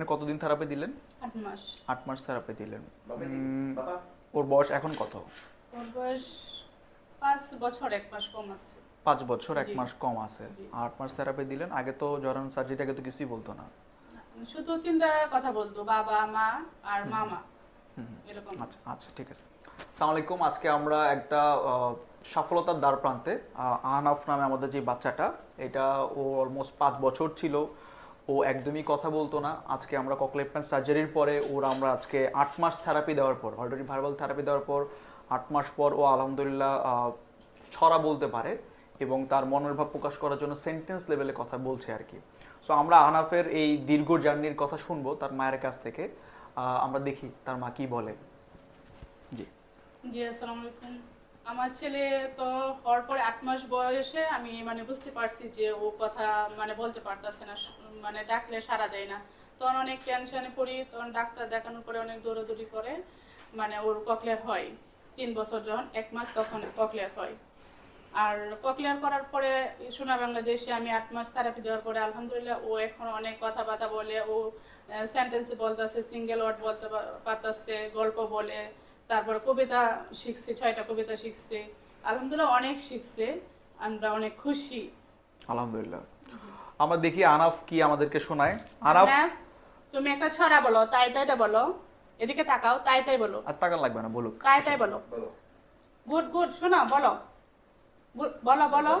এখানে কতদিন থেরাপি দিলেন? আট মাস। আট মাস থেরাপি দিলেন। ওর বয়স এখন কত? ওর বয়স পাঁচ বছর এক মাস কম আছে। পাঁচ বছর এক মাস কম আছে। আট মাস থেরাপি দিলেন? আগে তো জরান তো কিছুই বলতো না। শুধু তিনটা কথা বলতো বাবা মা আর মামা। এরকম। আচ্ছা আচ্ছা ঠিক আছে। সালাম আলাইকুম। আজকে আমরা একটা সফলতার দ্বার প্রান্তে আহ, আহনাফ নামে আমাদের যে বাচ্চাটা এটা ও অলমোস্ট পাঁচ বছর ছিল। ও একদমই কথা বলতো না। আজকে আমরা ককলেপম্যান সার্জারির পরে ওর আমরা আজকে আট মাস থেরাপি দেওয়ার পর অলরেডি ভার্বাল থেরাপি দেওয়ার পর আট মাস পর ও আলহামদুলিল্লাহ ছড়া বলতে পারে এবং তার মনের ভাব প্রকাশ করার জন্য সেন্টেন্স লেভেলে কথা বলছে আর কি। সো আমরা আহনাফের এই দীর্ঘ জার্নির কথা শুনব তার মায়ের কাছ থেকে। আমরা দেখি তার মা কি বলে। জি। জি আসসালামু আলাইকুম। আমার ছেলে তো হওয়ার পরে আট মাস বয়সে আমি মানে বুঝতে পারছি যে ও কথা মানে বলতে পারতেছে না মানে ডাকলে সারা দেয় না। তখন অনেক টেনশনে পড়ি, তখন ডাক্তার দেখানোর পরে অনেক দৌড়াদৌড়ি করে মানে ওর ককলিয়ার হয়। তিন বছর যখন, এক মাস তখন ককলিয়ার হয়। আর ককলিয়ার করার পরে সোনা বাংলাদেশে আমি আট মাস থেরাপি দেওয়ার পরে আলহামদুলিল্লাহ ও এখন অনেক কথাবার্তা বলে, ও সেন্টেন্স বলতেছে সিঙ্গেল ওয়ার্ড বলতে পারতাছে, গল্প বলে। তারপর কবিতা শিখছে ছয়টা কবিতা শিখছে। আলহামদুলিল্লাহ অনেক শিখছে আমরা অনেক খুশি। আলহামদুলিল্লাহ। আমরা দেখি আনাফ কি আমাদেরকে শোনায়। আনাফ? তুমি একটা ছড়া বলো তাই তাইটা বলো। এদিকে তাকাও তাই তাই বলো। আজ টাকা লাগবে না বলুক। তাই তাই বলো। গুড গুড শোনো বলো। বলো বলো।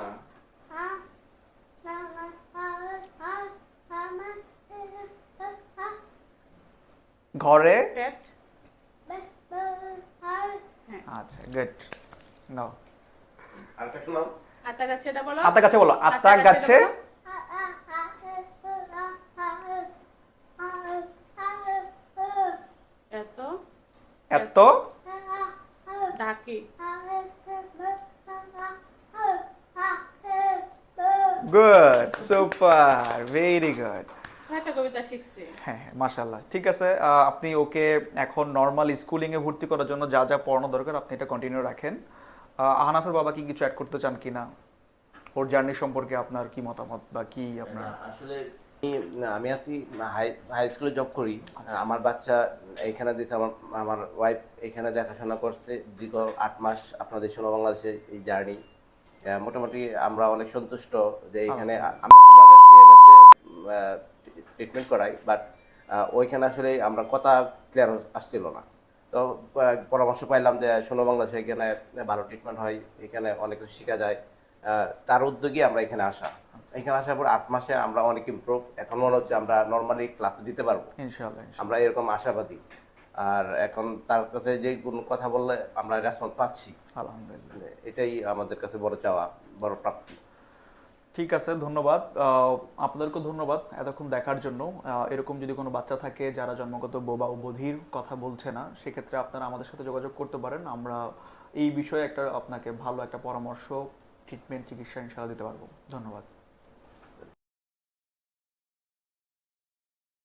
ঘরে পেট। আচ্ছা গুড নাও। আরেকটা শোনাও আতা গাছে এটা বলো। আতা গাছে বলো। আতা গাছে এত। এত? ঢাকি গুড সুপার ভেরি গুড ছয়টা কবিতা শিখছে। হ্যাঁ হ্যাঁ মাশাল্লাহ ঠিক আছে আপনি ওকে এখন নর্মাল স্কুলিং এ ভর্তি করার জন্য যা যা পড়ানো দরকার আপনি এটা কন্টিনিউ রাখেন। আহ, আহনাফের বাবা কি কিছু অ্যাড করতে চান কিনা? ওর জার্নি সম্পর্কে আপনার কি মতামত বা কি আপনার? আসলে আমি- আছি হাই হাই স্কুলে জব করি। আমার বাচ্চা এখানে দিয়েছে আমার আমার ওয়াইফ এখানে দেখাশোনা করছে। দীর্ঘ আট মাস আপনাদের সোনা বাংলাদেশে এই জার্নি মোটামুটি আমরা অনেক সন্তুষ্ট যে এখানে আ- আম- আমরা ট্রিটমেন্ট করাই বাট ওইখানে আসলে আমরা কথা ক্লিয়ার আসছিল না। তো পরামর্শ পাইলাম যে সোনা বাংলাদেশে এখানে ভালো ট্রিটমেন্ট হয় এখানে অনেক কিছু শেখা যায় তার উদ্যোগে আমরা এখানে আসা। এখানে আসার পর আট মাসে আমরা অনেক ইম্প্রুভ এখন মনে হচ্ছে আমরা নর্মালি ক্লাসে দিতে পারব। আমরা এরকম আশাবাদী। আর এখন তার কাছে যে কোনো কথা বললে আমরা রেসপন্স পাচ্ছি। আলহামদুলিল্লাহ। এটাই আমাদের কাছে বড় চাওয়া বড় প্রাপ্তি। ঠিক আছে, ধন্যবাদ। আপনাদেরকে আপনাদেরকেও ধন্যবাদ এতক্ষণ দেখার জন্য। এরকম যদি কোনো বাচ্চা থাকে যারা জন্মগত বোবা ও বধির কথা বলছে না, সেক্ষেত্রে আপনারা আমাদের সাথে যোগাযোগ করতে পারেন। আমরা এই বিষয়ে একটা আপনাকে ভালো একটা পরামর্শ ট্রিটমেন্ট চিকিৎসা ইনশাআল্লাহ দিতে পারব। ধন্যবাদ।